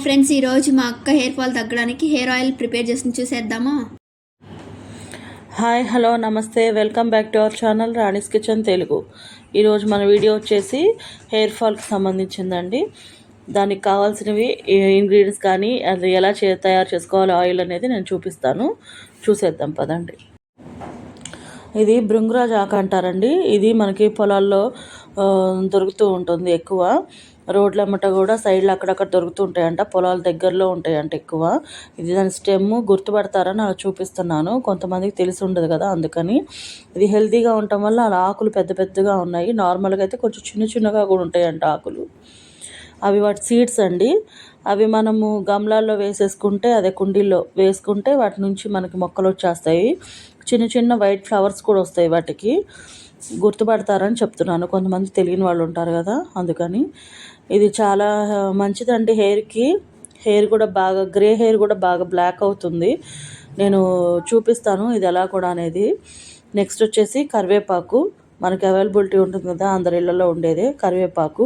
Hi friends ఈరోజు మా అక్క హెయిర్ ఫాల్ తగ్గడానికి హెయిర్ ఆయిల్ ప్రిపేర్ చేసి చూసేద్దామా? హాయ్ హలో నమస్తే. Welcome back to our channel Rani's kitchen Telugu. ఈరోజు మన వీడియో వచ్చేసి హెయిర్ ఫాల్కి సంబంధించిందండి. దానికి కావాల్సినవి ఇంగ్రీడియంట్స్ కానీ అది ఎలా చే తయారు చేసుకోవాలి ఆయిల్ అనేది నేను చూపిస్తాను. చూసేద్దాం పదండి. ఇది భృంగరాజ్ ఆకు అంటారండి. ఇది మనకి పొలాల్లో దొరుకుతూ ఉంటుంది ఎక్కువ. రోడ్ల అమ్మట కూడా సైడ్లో అక్కడక్కడ దొరుకుతూ ఉంటాయంట. పొలాల దగ్గరలో ఉంటాయంట ఎక్కువ. ఇది దాని స్టెమ్ గుర్తుపడతారని అలా చూపిస్తున్నాను. కొంతమందికి తెలిసి ఉండదు కదా అందుకని. ఇది హెల్తీగా ఉండటం వల్ల అలా ఆకులు పెద్ద పెద్దగా ఉన్నాయి. నార్మల్గా అయితే కొంచెం చిన్న చిన్నగా కూడా ఉంటాయంట ఆకులు. అవి వాటి సీడ్స్ అండి. అవి మనము గమ్లాల్లో వేసేసుకుంటే అదే కుండీల్లో వేసుకుంటే వాటి నుంచి మనకి మొక్కలు వచ్చేస్తాయి. చిన్న చిన్న వైట్ ఫ్లవర్స్ కూడా వస్తాయి వాటికి. గుర్తుపడతారని చెప్తున్నాను. కొంతమంది తెలియని వాళ్ళు ఉంటారు కదా అందుకని. ఇది చాలా మంచిదండి హెయిర్కి. హెయిర్ కూడా బాగా గ్రే హెయిర్ కూడా బాగా బ్లాక్ అవుతుంది. నేను చూపిస్తాను ఇది ఎలా కూడా అనేది. నెక్స్ట్ వచ్చేసి కరివేపాకు. మనకి అవైలబిలిటీ ఉంటుంది కదా అందరి ఇళ్ళలో ఉండేదే కరివేపాకు.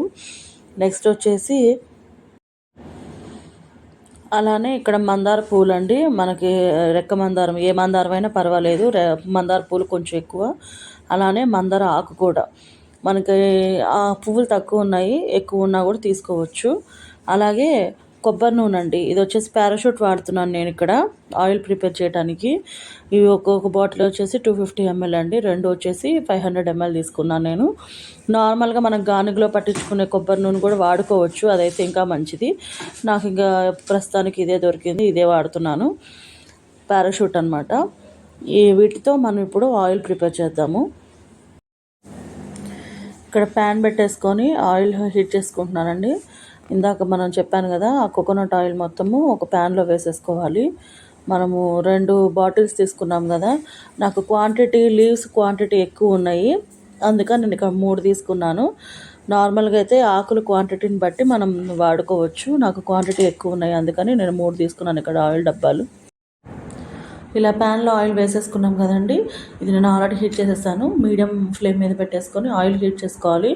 నెక్స్ట్ వచ్చేసి అలానే ఇక్కడ మందార పూలు అండి మనకి రెక్క మందారం ఏ మందారం అయినా పర్వాలేదు. రె మందార పూలు కొంచెం ఎక్కువ. అలానే మందార ఆకు కూడా. మనకి ఆ పువ్వులు తక్కువ ఉన్నాయి. ఎక్కువ ఉన్నా కూడా తీసుకోవచ్చు. అలాగే కొబ్బరి నూనె అండి. ఇది వచ్చేసి పారాషూట్ వాడుతున్నాను నేను ఇక్కడ. ఆయిల్ ప్రిపేర్ చేయడానికి ఇవి ఒక్కొక్క బాటిల్ వచ్చేసి టూ ఫిఫ్టీ ఎంఎల్ అండి. రెండు వచ్చేసి ఫైవ్ హండ్రెడ్ ఎంఎల్ తీసుకున్నాను నేను. నార్మల్గా మనం గానుగలో పట్టించుకునే కొబ్బరి నూనె కూడా వాడుకోవచ్చు. అదైతే ఇంకా మంచిది. నాకు ఇంకా ప్రస్తుతానికి ఇదే దొరికింది. ఇదే వాడుతున్నాను. పారాషూట్ అనమాట ఈ వీటితో మనం ఇప్పుడు ఆయిల్ ప్రిపేర్ చేద్దాము. ఇక్కడ ప్యాన్ పెట్టేసుకొని ఆయిల్ హీట్ చేసుకుంటున్నానండి. ఇందాక మనం చెప్పాను కదా ఆ కోకోనట్ ఆయిల్ మొత్తము ఒక ప్యాన్లో వేసేసుకోవాలి. మనము రెండు బాటిల్స్ తీసుకున్నాం కదా నాకు క్వాంటిటీ లీవ్స్ క్వాంటిటీ ఎక్కువ ఉన్నాయి. అందుకని నేను ఇక్కడ మూడు తీసుకున్నాను. నార్మల్గా అయితే ఆకుల క్వాంటిటీని బట్టి మనం వాడుకోవచ్చు. నాకు క్వాంటిటీ ఎక్కువ ఉన్నాయి అందుకని నేను మూడు తీసుకున్నాను ఇక్కడ ఆయిల్ డబ్బాలు. ఇలా ప్యాన్లో ఆయిల్ వేసేసుకున్నాం కదండి. ఇది నేను ఆల్రెడీ హీట్ చేసేసాను. మీడియం ఫ్లేమ్ మీద పెట్టేసుకొని ఆయిల్ హీట్ చేసుకోవాలి.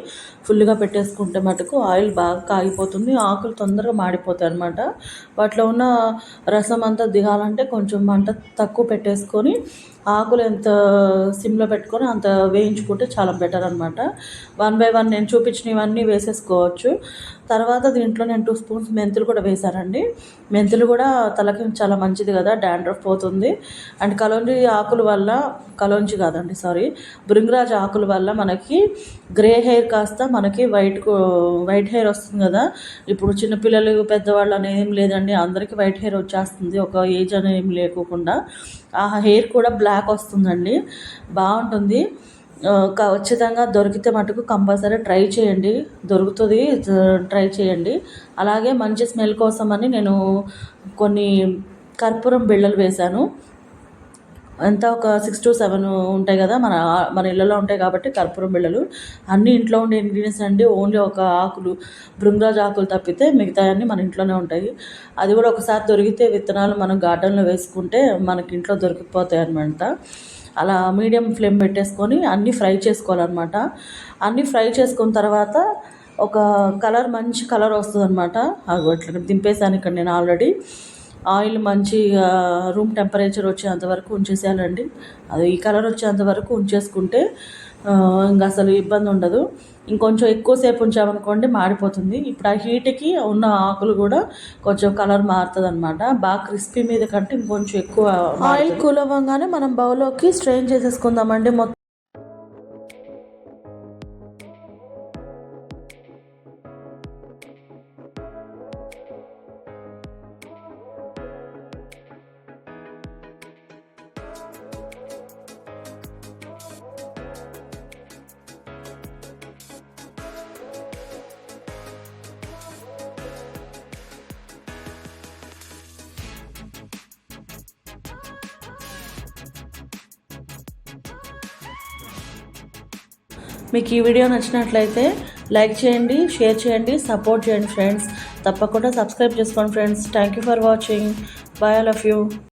ఫుల్గా పెట్టేసుకుంటే మటుకు ఆయిల్ బాగా కాగిపోతుంది. ఆకులు తొందరగా మాడిపోతాయి అనమాట వాటిలో ఉన్న రసం అంతా దిగాలంటే కొంచెం మంట తక్కువ పెట్టేసుకొని ఆకులు ఎంత సిమ్లో పెట్టుకొని అంత వేయించుకుంటే చాలా బెటర్ అనమాట వన్ బై వన్ నేను చూపించినవన్నీ వేసేసుకోవచ్చు. తర్వాత దీంట్లో నేను టూ స్పూన్స్ మెంతులు కూడా వేశానండి. మెంతులు కూడా తలకి చాలా మంచిది కదా డాండ్రఫ్ పోతుంది. అండ్ కలోంజి ఆకుల వల్ల కలోంజి కాదండి సారీ భృంగరాజ్ ఆకుల వల్ల మనకి గ్రే హెయిర్ కాస్త మనకి వైట్ వైట్ హెయిర్ వస్తుంది కదా. ఇప్పుడు చిన్నపిల్లలు పెద్దవాళ్ళు అనేది ఏం లేదండి. అందరికీ వైట్ హెయిర్ వచ్చేస్తుంది. ఒక ఏజ్ అనేది ఏం లేకోకుండా. ఆ హెయిర్ కూడా బ్లాక్ వస్తుందండి. బాగుంటుంది. ఖచ్చితంగా దొరికితే మటుకు కంపల్సరీ ట్రై చేయండి. దొరుకుతుంది ట్రై చేయండి. అలాగే మంచి స్మెల్ కోసం అని నేను కొన్ని కర్పూరం బిళ్ళలు వేశాను. ఎంత ఒక సిక్స్ టు సెవెన్ ఉంటాయి కదా మన మన ఇళ్ళలో ఉంటాయి కాబట్టి కర్పూరం బిళ్ళలు. అన్ని ఇంట్లో ఉండే ఇంగ్రీడియంట్స్ అండి ఓన్లీ ఒక ఆకులు భృంగరాజ్ ఆకులు తప్పితే మిగతా అన్ని మన ఇంట్లోనే ఉంటాయి. అది కూడా ఒకసారి దొరికితే విత్తనాలు మనం గార్డెన్లో వేసుకుంటే మనకి ఇంట్లో దొరికిపోతాయి అనమాట అలా మీడియం ఫ్లేమ్ పెట్టేసుకొని అన్నీ ఫ్రై చేసుకోవాలన్నమాట. అన్నీ ఫ్రై చేసుకున్న తర్వాత ఒక కలర్ మంచి కలర్ వస్తుంది అనమాట ఇట్లా దింపేసాను ఇక్కడ నేను ఆల్రెడీ. ఆయిల్ మంచి రూమ్ టెంపరేచర్ వచ్చేంత వరకు ఉంచేసేయాలండి. అది ఈ కలర్ వచ్చేంత వరకు ఉంచేసుకుంటే ఇంకా అసలు ఇబ్బంది ఉండదు. ఇంకొంచెం ఎక్కువసేపు ఉంచామనుకోండి మాడిపోతుంది. ఇప్పుడు ఆ హీట్కి ఉన్న ఆకులు కూడా కొంచెం కలర్ మారుతుంది అనమాట బాగా క్రిస్పీ మీద కంటే ఇంకొంచెం ఎక్కువ ఆయిల్ కూల్ అవ్వగానే మనం బౌల్లోకి స్ట్రెయిన్ చేసేసుకుందామండి. మొత్తం మీకు ఈ వీడియో నచ్చినట్లయితే లైక్ చేయండి షేర్ చేయండి సపోర్ట్ చేయండి ఫ్రెండ్స్. తప్పకుండా సబ్స్క్రైబ్ చేసుకోండి friends. Thank you for watching bye all of you